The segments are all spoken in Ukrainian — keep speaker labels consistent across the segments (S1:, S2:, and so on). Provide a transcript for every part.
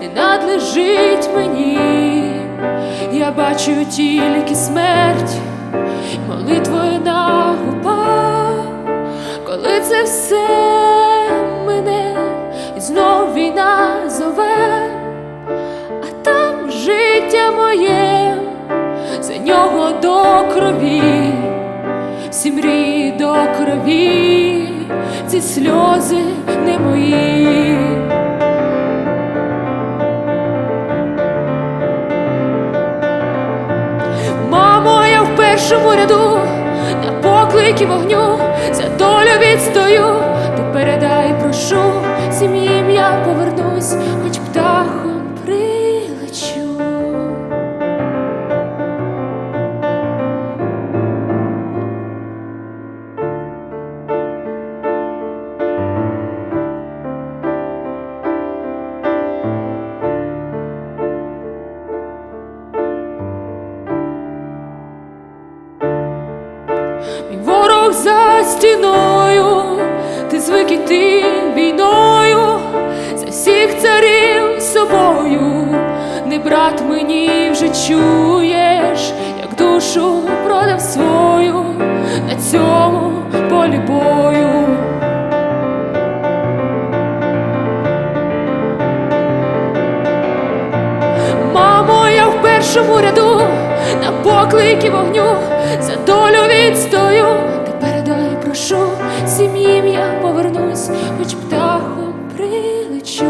S1: не надлежить мені, я бачу тільки смерть, молитвою на губах, коли це все мене, і знов війна зове, а там життя моє, за нього до крові, всі мрії до крові, ці сльози не мої. Мамо, я в першому ряду на поклики вогню ворог за стіною, ти звик іти війною, за всіх царів собою, не брат мені вже чуєш, як душу продав свою на цьому полі бою. Мамо, я в першому ряду на поклики вогню за долю відстою. Прошу, сім'їм я повернусь, хоч птахом прилечу.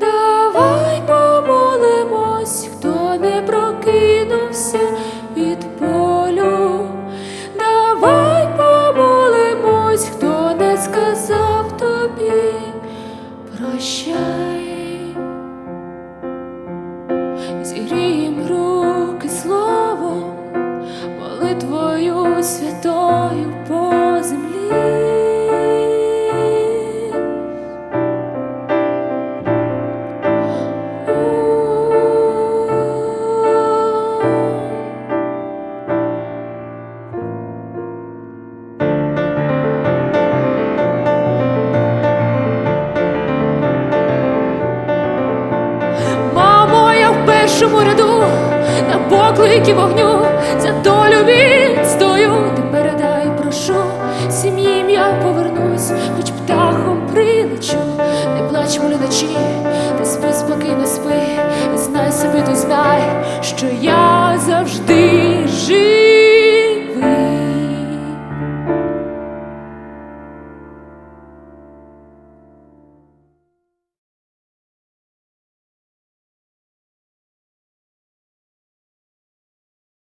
S1: Давай помолимось, хто не прокинувся від болю. Давай помолимось, хто не сказав тобі прощай. Першому ряду на поклики вогню за долю відстою. Ти